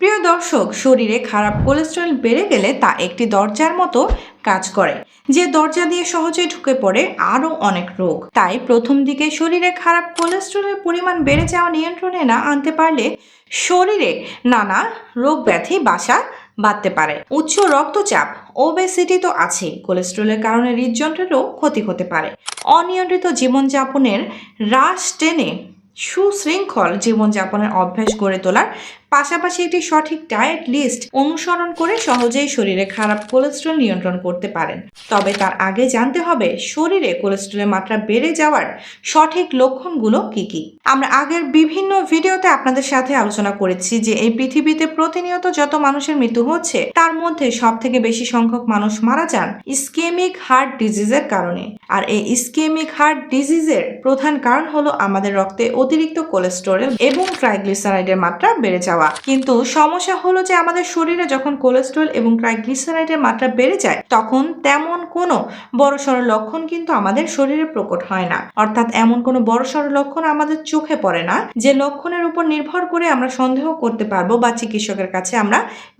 প্রিয় দর্শক, শরীরে খারাপ কোলেস্টেরল বেড়ে গেলে তা একটি দরজার মতো কাজ করে, যে দরজা দিয়ে সহজেই ঢুকে পড়ে আরও অনেক রোগ। তাই প্রথম দিকে শরীরে খারাপ কোলেস্টেরলের পরিমাণ বেড়ে যাওয়া নিয়ন্ত্রণে না আনতে পারলে শরীরে নানা রোগ ব্যাধি বাসা বাঁধতে পারে। উচ্চ রক্তচাপ ওবেসিটি তো আছেই, কোলেস্টেরলের কারণে হৃদযন্ত্রেরও ক্ষতি হতে পারে। অনিয়ন্ত্রিত জীবনযাপনের হ্রাস টেনে সুশৃঙ্খল জীবনযাপনের অভ্যাস গড়ে তোলার পাশাপাশি একটি সঠিক ডায়েট লিস্ট অনুসরণ করে সহজেই শরীরে খারাপ কোলেস্ট্রল নিয়ন্ত্রণ করতে পারেন। তবে তার আগে জানতে হবে, শরীরে কোলেস্ট্রলের মাত্রা বেড়ে যাওয়ার সঠিক লক্ষণগুলো কি কি? আমরা আগের বিভিন্ন ভিডিওতে আপনাদের সাথে আলোচনা করেছি যে এই পৃথিবীতে প্রতিনিয়ত যত মানুষের মৃত্যু হচ্ছে, তার মধ্যে সব থেকে বেশি সংখ্যক মানুষ মারা যান ইস্কেমিক হার্ট ডিজিজের কারণে। আর এই ইস্কেমিক হার্ট ডিজিজের প্রধান কারণ হলো আমাদের রক্তে অতিরিক্ত কোলেস্টেরল এবং ট্রাইগ্লিসারাইডের মাত্রা বেড়ে যাওয়া। কিন্তু সমস্যা হলো যে আমাদের শরীরে যখন কোলেস্টেরল এবং ট্রাইগ্লিসারাইডের মাত্রা বেড়ে যায়, তখন তেমন কোনো বড়সড় লক্ষণ কিন্তু আমাদের শরীরে প্রকট হয় না। অর্থাৎ এমন কোনো বড়সড় লক্ষণ আমাদের চোখে পড়ে না, যে লক্ষণের উপর নির্ভর করে আমরা সন্দেহ করতে পারব বা চিকিৎসকের কাছে আমরা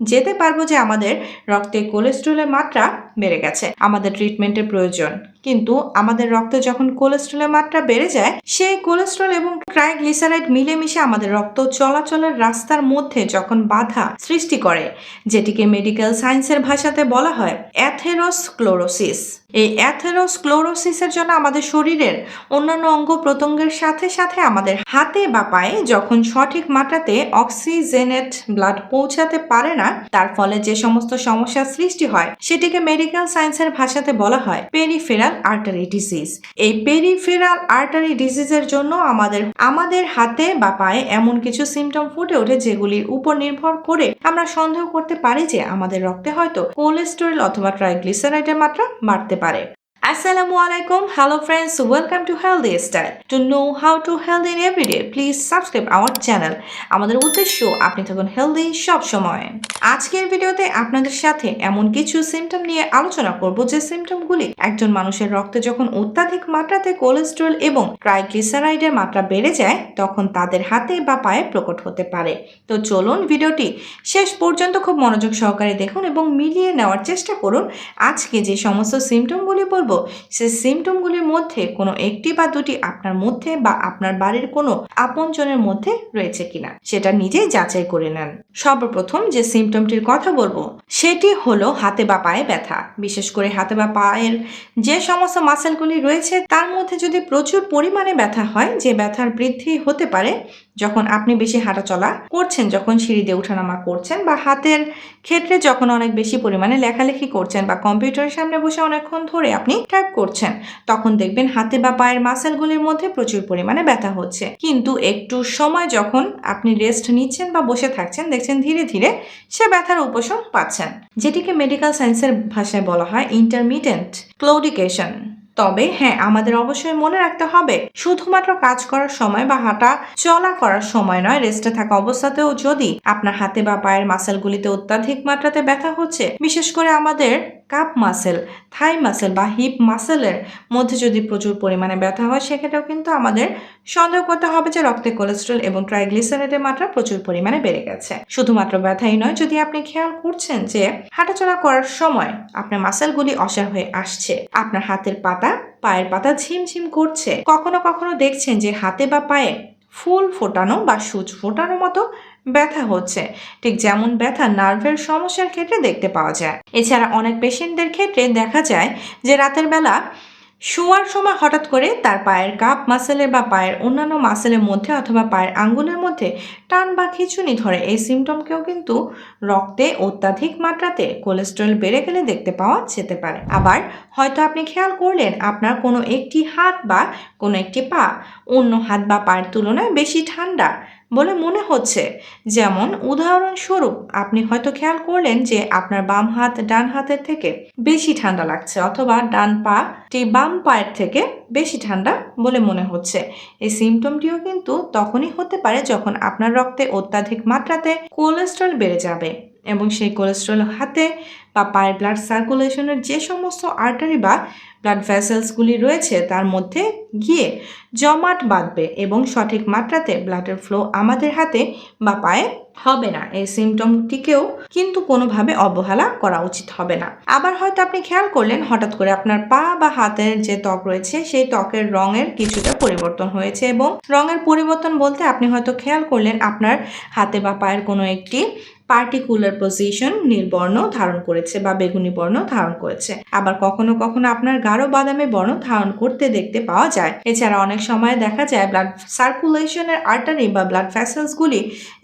যেতে পারব যে আমাদের রক্তে কোলেস্টেরলের মাত্রা বেড়ে গেছে, আমাদের ট্রিটমেন্টের প্রয়োজন। কিন্তু আমাদের রক্তে যখন কোলেস্ট্রলের মাত্রা বেড়ে যায়, সেই কোলেস্ট্রল এবং ট্রাইগ্লিসারাইড মিলেমিশে আমাদের রক্ত চলাচলের রাস্তার মধ্যে যখন বাধা সৃষ্টি করে, যেটিকে মেডিকেল সায়েন্সের ভাষাতে বলা হয় অ্যাথেরোস্ক্লোরোসিস। এই অ্যাথেরোস্ক্লোরোসিসের জন্য আমাদের শরীরের অন্যান্য অঙ্গ প্রত্যঙ্গের সাথে সাথে আমাদের হাতে বা পায়ে যখন সঠিক মাত্রাতে অক্সিজেনেট ব্লাড পৌঁছাতে পারে না, তার ফলে যে সমস্ত সমস্যার সৃষ্টি হয়, সেটিকে মেডিকেল সায়েন্সের ভাষাতে বলা হয় পেরিফেরাল আর্টারি ডিজিজ। এই পেরিফেরাল আর্টারি ডিজিজের জন্য আমাদের আমাদের হাতে বা পায়ে এমন কিছু সিমটম ফুটে ওঠে যেগুলির উপর নির্ভর করে আমরা সন্দেহ করতে পারি যে আমাদের রক্তে হয়তো কোলেস্টেরল অথবা ট্রাইগ্লিসারাইডের মাত্রা বাড়তে পারে Assalamu alaikum. Hello friends. Welcome to Healthy Style. To know how to healthy in every day, please subscribe our channel. আমাদের উদ্দেশ্য আপনি থাকুন হেলদি সব সময়। আজকের ভিডিওতে আপনাদের সাথে এমন কিছু সিমটম নিয়ে আলোচনা করব যে সিমটমগুলি একজন মানুষের রক্তে যখন অত্যাধিক মাত্রাতে কোলেস্টেরল এবং ট্রাইগ্লিসারাইডের মাত্রা বেড়ে যায় তখন তাদের হাতে বা পায়ে প্রকট হতে পারে তো চলুন ভিডিওটি শেষ পর্যন্ত খুব মনোযোগ সহকারে দেখুন এবং মিলিয়ে নেওয়ার চেষ্টা করুন আজকে যে সমস্ত সিমটমগুলি বলব সেই সিমটমগুলির মধ্যে কোনো একটি বা দুটি আপনার মধ্যে বা আপনার বাড়ির কোনো আপনজনের মধ্যে রয়েছে কিনা, সেটা নিজেই যাচাই করে নেন। সর্বপ্রথম যে সিমটমটির কথা বলব, সেটি হলো হাতে বা পায়ে ব্যথা। বিশেষ করে হাতে বা পায়ের যে সমস্ত মাসেলগুলি রয়েছে, তার মধ্যে যদি প্রচুর পরিমাণে ব্যথা হয়, যে ব্যথার বৃদ্ধি হতে পারে, যখন আপনি বেশি হাঁটাচলা করছেন, যখন সিঁড়িতে ওঠানামা করছেন বা হাতের ক্ষেত্রে যখন অনেক বেশি পরিমাণে লেখালেখি করছেন বা কম্পিউটারের সামনে বসে অনেকক্ষণ ধরে আপনি টাইপ করছেন। তখন দেখবেন হাতে বা পায়ের মাসেলগুলির মধ্যে প্রচুর পরিমাণে ব্যথা হচ্ছে। কিন্তু একটু সময় যখন আপনি রেস্ট নিচ্ছেন বা বসে থাকছেন, দেখছেন ধীরে ধীরে সে ব্যথার উপশম পাচ্ছেন। যেটিকে মেডিকেল সায়েন্সের ভাষায় বলা হয় ইন্টারমিডিয়েন্ট ক্লোডিকেশন তবে হ্যাঁ আমাদের অবশ্যই মনে রাখতে হবে, শুধুমাত্র কাজ করার সময় বা হাঁটা চলা করার সময় নয় রেস্টে থাকা অবস্থাতেও যদি আপনার হাতে বা পায়ের মাসেলগুলিতে অত্যাধিক মাত্রাতে ব্যথা হচ্ছে, বিশেষ করে আমাদের কাপ মাসেল, থাই মাসেল বা হিপ মাসেলের মধ্যে যদি প্রচুর পরিমাণে ব্যথা হয়, সেক্ষেত্রেও কিন্তু আমাদের সন্দেহ করতে হবে যে রক্তে কোলেস্ট্রল এবং ট্রাইগ্লিসারাইডের মাত্রা প্রচুর পরিমাণে বেড়ে গেছে। শুধুমাত্র ব্যথাই নয়, যদি আপনি খেয়াল করছেন যে হাঁটাচলা করার সময় আপনার মাসেলগুলি অসার হয়ে আসছে, আপনার হাতের পাতা, পায়ের পাতা ঝিমঝিম করছে, কখনো কখনো দেখছেন যে হাতে বা পায়ে ফুল ফোটানো বা সূচ ফোটানো মতো ব্যথা হচ্ছে। ঠিক যেমন ব্যথা নার্ভের সমস্যার ক্ষেত্রে দেখতে পাওয়া যায়। এছাড়া অনেক পেশেন্টদের ক্ষেত্রে দেখা যায় যে রাতের বেলা শোয়ার সময় হঠাৎ করে তার পায়ের কাপ মাসেলের বা পায়ের অন্যান্য মাসেলের মধ্যে অথবা পায়ের আঙ্গুলের মধ্যে টান বা খিচুনি ধরে। এই সিমটমকেও কিন্তু রক্তে অত্যাধিক মাত্রাতে কোলেস্ট্রল বেড়ে গেলে দেখতে পাওয়া যেতে পারে। আবার হয়তো আপনি খেয়াল করলেন, আপনার কোনো একটি হাত বা কোনো একটি পা অন্য হাত বা পায়ের তুলনায় বেশি ঠান্ডা। বলে মনে হচ্ছে। যেমন উদাহরণস্বরূপ, আপনি হয়তো খেয়াল করলেন যে আপনার বাম হাত ডান হাতের থেকে বেশি ঠান্ডা লাগছে অথবা ডান পাটি বাম পায়ের থেকে বেশি ঠান্ডা বলে মনে হচ্ছে। এই সিমটমটিও কিন্তু তখনই হতে পারে যখন আপনার রক্তে অত্যাধিক মাত্রাতে কোলেস্ট্রল বেড়ে যাবে। এবং সেই কোলেস্ট্রল হাতে বা পায়ের ব্লাড সার্কুলেশনের যে সমস্ত আর্টারি বা ব্লাড ভেসেলসগুলি রয়েছে, তার মধ্যে গিয়ে জমাট বাঁধবে এবং সঠিক মাত্রাতে ব্লাডের ফ্লো আমাদের হাতে বা পায়ে হবে না। এই সিমটমটিকেও কিন্তু কোনোভাবে অবহেলা করা উচিত হবে না। আবার হয়তো আপনি খেয়াল করলেন, হঠাৎ করে আপনার পা বা হাতের যে ত্বক রয়েছে, সেই ত্বকের রঙের কিছুটা পরিবর্তন হয়েছে এবং রঙের পরিবর্তন বলতে আপনি হয়তো খেয়াল করলেন, আপনার হাতে বা পায়ের কোনো একটি পার্টিকুলার পজিশন নীলবর্ণ ধারণ করেছে বা বেগুনি বর্ণ ধারণ করেছে। আবার কখনো কখনো আপনার গাঢ় বাদামে বর্ণ ধারণ করতে দেখতে পাওয়া যায়। এছাড়া অনেক সময় দেখা যায় ব্লাড সার্কুলেশনের আর্টারি বা ব্লাড ভ্যাসেলসগুলি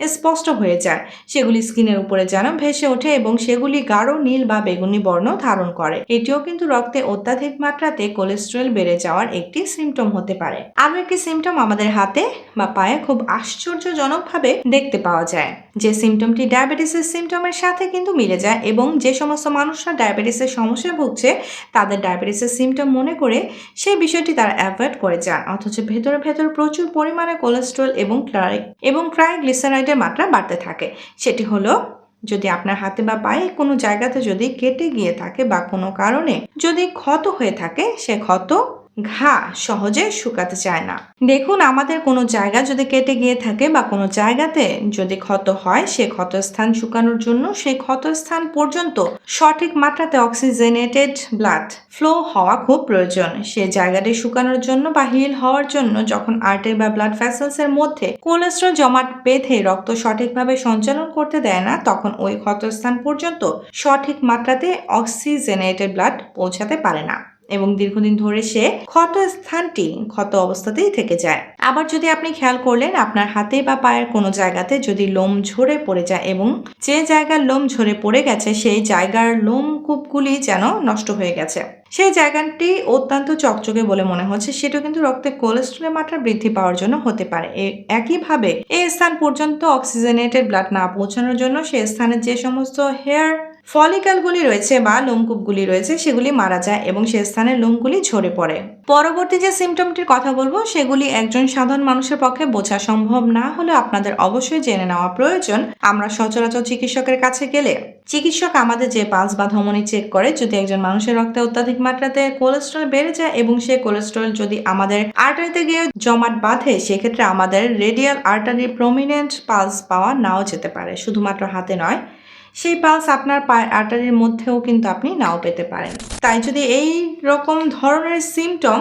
স্পষ্ট হয়ে যায়। সেগুলি স্কিনের উপরে যেন ভেসে ওঠে এবং সেগুলি গাঢ় নীল বা বেগুনি বর্ণ ধারণ করে। এটিও কিন্তু রক্তে অত্যাধিক মাত্রাতে কোলেস্ট্রল বেড়ে যাওয়ার একটি সিমটম হতে পারে। আরও একটি সিমটম আমাদের হাতে বা পায়ে খুব আশ্চর্যজনকভাবে দেখতে পাওয়া যায়। যে সিমটমটি ডায়াবেটিসের সিমটমের সাথে কিন্তু মিলে যায় এবং যে সমস্ত মানুষরা ডায়াবেটিসের সমস্যায় ভুগছে, তাদের ডায়াবেটিসের সিমটম মনে করে সেই বিষয়টি তারা অ্যাভয়েড করে যান। অথচ ভেতরে ভেতরে প্রচুর পরিমাণে কোলেস্ট্রল এবং এবং ট্রাইগ্লিসারাইডের মাত্রা বাড়তে থাকে। সেটি হলো, যদি আপনার হাতে বা পায়ে কোনো জায়গাতে যদি কেটে গিয়ে থাকে বা কোনো কারণে যদি ক্ষত হয়ে থাকে, সে ক্ষত ঘা সহজে শুকাতে চায় না। দেখুন আমাদের কোনো জায়গা যদি কেটে গিয়ে থাকে বা কোনো জায়গাতে যদি ক্ষত হয়, সে ক্ষতস্থান শুকানোর জন্য সেই ক্ষতস্থান পর্যন্ত সঠিক মাত্রাতে অক্সিজেনেটেড ব্লাড ফ্লো হওয়া খুব প্রয়োজন। সে জায়গাটি শুকানোর জন্য বা হিল হওয়ার জন্য যখন আর্টের বা ব্লাড ভ্যাসেলস এর মধ্যে কোলেস্ট্রল জমাট বেঁধে রক্ত সঠিকভাবে সঞ্চালন করতে দেয় না, তখন ওই ক্ষতস্থান পর্যন্ত সঠিক মাত্রাতে অক্সিজেনেটেড ব্লাড পৌঁছাতে পারে না। এবং দীর্ঘদিন ধরে সে ক্ষত স্থানটি ক্ষত অবস্থাতেই থেকে যায়। আবার যদি আপনি খেয়াল করলেন, আপনার হাতে বা পায়ের কোনো জায়গাতে যদি লোম ঝরে পড়ে যায় এবং যে জায়গার লোম ঝরে পড়ে গেছে, সেই জায়গার লোম কূপগুলি যেন নষ্ট হয়ে গেছে। সেই জায়গাটি অত্যন্ত চকচকে বলে মনে হচ্ছে। সেটা কিন্তু রক্তে কোলেস্ট্রলের মাত্রা বৃদ্ধি পাওয়ার জন্য হতে পারে। একইভাবে এই স্থান পর্যন্ত অক্সিজেনেটেড ব্লাড না পৌঁছানোর জন্য সেই স্থানে যে সমস্ত হেয়ার ফলিকালগুলি রয়েছে বা লোমকূপগুলি রয়েছে, সেগুলি মারা যায় এবং সে স্থানে লোমগুলি ঝরে পড়ে। পরবর্তী যে সিমটমটির কথা বলব, সেগুলি একজন সাধারণ মানুষের পক্ষে বোঝা সম্ভব না হলে আপনাদের অবশ্যই জেনে নেওয়া প্রয়োজন। আমরা সচরাচর চিকিৎসকের কাছে গেলে চিকিৎসক আমাদের যে পালস বা ধমনী চেক করে, যদি একজন মানুষের রক্তে অত্যাধিক মাত্রাতে কোলেস্ট্রল বেড়ে যায় এবং সেই কোলেস্ট্রল যদি আমাদের আর্টারিতে গিয়ে জমাট বাঁধে, সেক্ষেত্রে আমাদের রেডিয়াল আর্টারি প্রমিনেন্ট পালস পাওয়া নাও যেতে পারে। শুধুমাত্র হাতে নয় সেই পালস আপনার পায়ের আটারির মধ্যেও কিন্তু আপনি নাও পেতে পারেন। তাই যদি এই রকম ধরনের সিমটম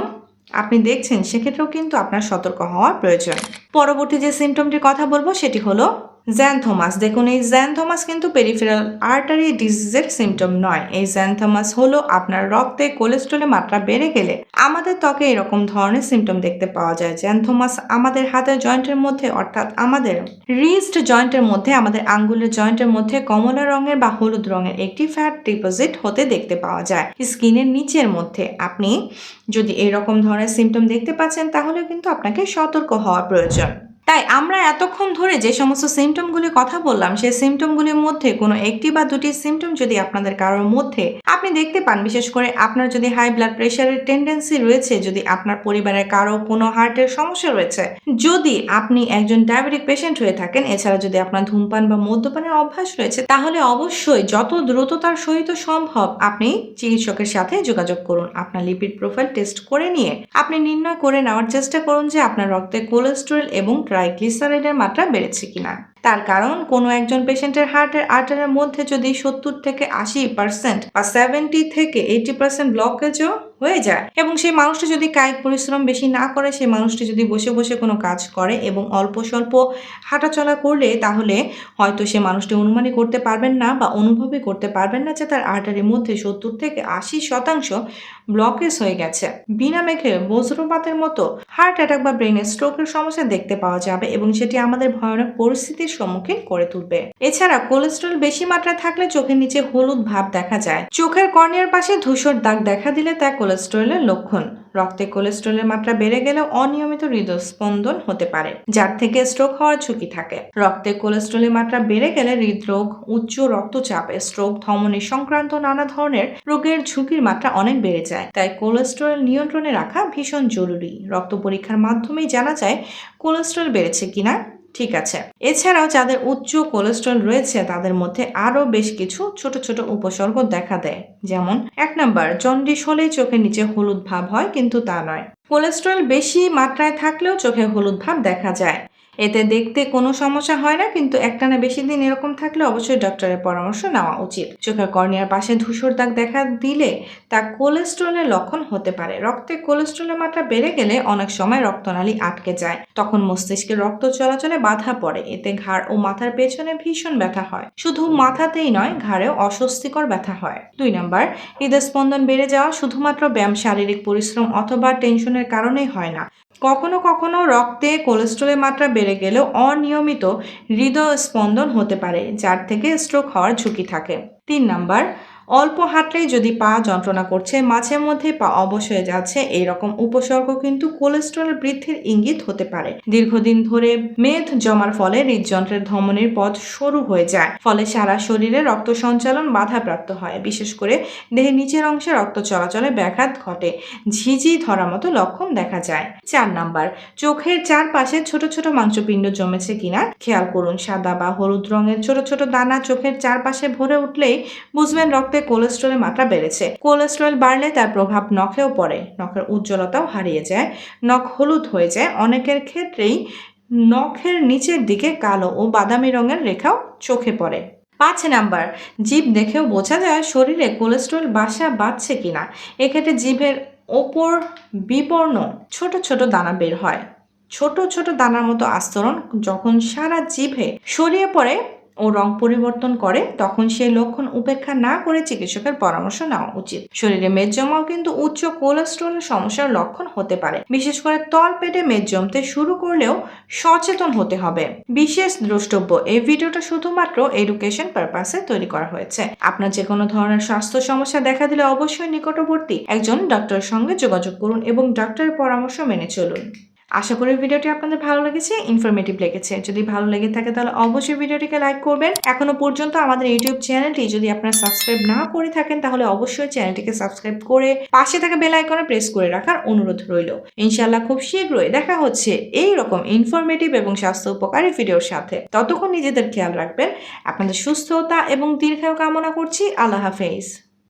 আপনি দেখছেন, সেক্ষেত্রেও কিন্তু আপনার সতর্ক হওয়া প্রয়োজন। পরবর্তী যে সিমটমটির কথা বলব, সেটি হলো জ্যানথোমাস দেখুন, এই জ্যানথোমাস কিন্তু পেরিফেরাল আর্টারি ডিজিজের সিমটম নয়। এই জ্যানথোমাস হলো আপনার রক্তে কোলেস্ট্রলের মাত্রা বেড়ে গেলে আমাদের ত্বকে এরকম ধরনের সিমটম দেখতে পাওয়া যায়। জ্যানথোমাস আমাদের হাতের জয়েন্টের মধ্যে, অর্থাৎ আমাদের রিস্ট জয়েন্টের মধ্যে, আমাদের আঙ্গুলের জয়েন্টের মধ্যে কমলা রঙের বা হলুদ রঙের একটি ফ্যাট ডিপোজিট হতে দেখতে পাওয়া যায়। স্কিনের নিচের মধ্যে আপনি যদি এরকম ধরনের সিমটম দেখতে পাচ্ছেন, তাহলে কিন্তু আপনাকে সতর্ক হওয়া প্রয়োজন। তাই আমরা এতক্ষণ ধরে যে সমস্ত সিমটমগুলির কথা বললাম, সেই সিমটমগুলির মধ্যে কোনো একটি বা দুটি সিমটম যদি আপনাদের কারোর মধ্যে আপনি দেখতে পান, বিশেষ করে আপনার যদি হাই ব্লাড প্রেশারের টেন্ডেন্সি রয়েছে, যদি আপনার পরিবারের কারও কোনো হার্টের সমস্যা রয়েছে, যদি আপনি একজন ডায়াবেটিক পেশেন্ট হয়ে থাকেন, এছাড়া যদি আপনার ধূমপান বা মদ্যপানের অভ্যাস রয়েছে, তাহলে অবশ্যই যত দ্রুততার সহিত সম্ভব আপনি চিকিৎসকের সাথে যোগাযোগ করুন। আপনার লিপিড প্রোফাইল টেস্ট করে নিয়ে আপনি নির্ণয় করে নেওয়ার চেষ্টা করুন যে আপনার রক্তে কোলেস্টেরল এবং ট্রাইগ্লিসারাইডের মাত্রা বেড়েছে কিনা? তার কারণ, কোনো একজন পেশেন্টের হার্টের আর্টারের মধ্যে যদি সত্তর থেকে আশি পার্সেন্ট বা সেভেন্টি থেকে এইটি পার্সেন্ট ব্লকেজও হয়ে যায় এবং সেই মানুষটি যদি কায়িক পরিশ্রম বেশি না করে, সেই মানুষটি যদি বসে বসে কোনো কাজ করে এবং অল্প স্বল্প হাঁটাচলা করলে, তাহলে হয়তো সে মানুষটি অনুমানই করতে পারবেন না বা অনুভবই করতে পারবেন না যে তার আর্টারির মধ্যে সত্তর থেকে আশি শতাংশ ব্লকেজ হয়ে গেছে। বিনা মেঘে বজ্রপাতের মতো হার্ট অ্যাটাক বা ব্রেনের স্ট্রোকের সমস্যা দেখতে পাওয়া যাবে এবং সেটি আমাদের ভয়ানক পরিস্থিতির সম্মুখীন করে তুলবে। এছাড়া কোলেস্ট্রল বেশি মাত্রায় থাকলে চোখের নিচে হলুদ ভাব দেখা যায়। চোখের কর্নিয়ার পাশে ধূসর দাগ দেখা দিলে তা কোলেস্ট্রলের লক্ষণ। রক্তে কোলেস্ট্রলের মাত্রা বেড়ে গেলে অনিয়মিত হৃদস্পন্দন হতে পারে, যার থেকে স্ট্রোক হওয়ার ঝুঁকি থাকে। রক্তে কোলেস্ট্রলের মাত্রা বেড়ে গেলে হৃদরোগ, উচ্চ রক্তচাপ, স্ট্রোক, ধমনী সংক্রান্ত নানা ধরনের রোগের ঝুঁকির মাত্রা অনেক বেড়ে যায়। তাই কোলেস্টেরল নিয়ন্ত্রণে রাখা ভীষণ জরুরি। রক্ত পরীক্ষার মাধ্যমেই জানা যায় কোলেস্ট্রল বেড়েছে কিনা। ঠিক আছে। এছাড়াও যাদের উচ্চ কোলেস্ট্রল রয়েছে, তাদের মধ্যে আরও বেশ কিছু ছোট ছোট উপসর্গ দেখা দেয়। যেমন, এক নম্বর, জন্ডিস হলেই চোখের নিচে হলুদ ভাব হয়, কিন্তু তা নয়। কোলেস্ট্রল বেশি মাত্রায় থাকলেও চোখে হলুদ ভাব দেখা যায়। এতে দেখতে কোনো সমস্যা হয় না, কিন্তু একটানা বেশি দিন এরকম থাকলে অবশ্যই ডক্টরের পরামর্শ নেওয়া উচিত। চোখের কর্নিয়ার পাশে ধূসর দাগ দেখা দিলে তা কোলেস্ট্রলের লক্ষণ হতে পারে। রক্তে কোলেস্ট্রলের মাত্রা বেড়ে গেলে অনেক সময় রক্তনালী আটকে যায়। তখন মস্তিষ্কে রক্ত চলাচলে বাধা পড়ে। এতে ঘাড় ও মাথার পেছনে ভীষণ ব্যথা হয়। শুধু মাথাতেই নয়, ঘাড়েও অস্বস্তিকর ব্যথা হয়। দুই নাম্বার, হৃদস্পন্দন বেড়ে যাওয়া শুধুমাত্র ব্যায়াম, শারীরিক পরিশ্রম অথবা টেনশনের কারণেই হয় না। কখনো কখনো রক্তে কোলেস্ট্রলের মাত্রা বেড়ে গেলেও অনিয়মিত হৃদয় স্পন্দন হতে পারে, যার থেকে স্ট্রোক হওয়ার ঝুঁকি থাকে। তিন নাম্বার অল্প হাঁটলেই যদি পা যন্ত্রণা করছে, মাঝে মধ্যে পা অবশ হয়ে যাচ্ছে, এইরকম উপসর্গ কিন্তু কোলেস্ট্রল বৃদ্ধির ইঙ্গিত হতে পারে। দীর্ঘদিন ধরে মেদ জমার ফলে হৃদযন্ত্রের ধমনির পথ সরু হয়ে যায়, ফলে সারা শরীরে রক্ত সঞ্চালন বাধাপ্রাপ্ত হয়। বিশেষ করে দেহের নিচের অংশে রক্ত চলাচলে ব্যাঘাত ঘটে, ঝিঝি ধরার মতো লক্ষণ দেখা যায়। চার নাম্বার, চোখের চারপাশে ছোট ছোট মাংসপিণ্ড জমেছে কিনা? খেয়াল করুন, সাদা বা হলুদ রঙের ছোট ছোট দানা চোখের চারপাশে ভরে উঠলেই বুঝবেন রক্তে কোলেস্ট্রলের মাত্রা বেড়েছে। কোলেস্ট্রল বাড়লে তার প্রভাব নখেও পড়ে, নখের উজ্জ্বলতাও হারিয়ে যায়, নখ হলুদ হয়ে যায়। অনেকের ক্ষেত্রেই নখের নিচের দিকে কালো ও বাদামি রঙের রেখাও চোখে পড়ে। পাঁচ নাম্বার, জীব দেখেও বোঝা যায় শরীরে কোলেস্ট্রল বাসা বাঁধছে কিনা। এক্ষেত্রে জিভের ওপর বিবর্ণ ছোট ছোট দানা বের হয়। ছোট ছোট দানার মতো আস্তরণ যখন সারা জিভে সরিয়ে পড়ে ও রং পরিবর্তন করে, তখন সেই লক্ষণ উপেক্ষা না করে চিকিৎসকের পরামর্শ নেওয়া উচিত। শরীরে মেদ জমাও কিন্তু উচ্চ কোলেস্ট্রলের সমস্যার লক্ষণ হতে পারে। বিশেষ করে তল পেটে মেদ জমতে শুরু করলেও সচেতন হতে হবে। বিশেষ দ্রষ্টব্য, এই ভিডিওটা শুধুমাত্র এডুকেশন পারপাসে তৈরি করা হয়েছে। আপনার যে কোনো ধরনের স্বাস্থ্য সমস্যা দেখা দিলে অবশ্যই নিকটবর্তী একজন ডক্টরের সঙ্গে যোগাযোগ করুন এবং ডক্টরের পরামর্শ মেনে চলুন। আশা করি ভিডিওটি আপনাদের ভালো লেগেছে ইনফরমেটিভ লেগেছে। যদি ভালো লেগে থাকে তাহলে অবশ্যই ভিডিওটিকে লাইক করবেন। এখনও পর্যন্ত আমাদের ইউটিউব চ্যানেলটি যদি আপনারা সাবস্ক্রাইব না করে থাকেন, তাহলে অবশ্যই চ্যানেলটিকে সাবস্ক্রাইব করে পাশে থাকা বেল আইকনে প্রেস করে রাখার অনুরোধ রইল। ইনশাআল্লাহ খুব শীঘ্রই দেখা হচ্ছে এই রকম ইনফরমেটিভ এবং স্বাস্থ্য উপকারী ভিডিওর সাথে। ততক্ষণ নিজেদের খেয়াল রাখবেন। আপনাদের সুস্থতা এবং দীর্ঘায়ু কামনা করছি। আল্লাহ হাফেজ।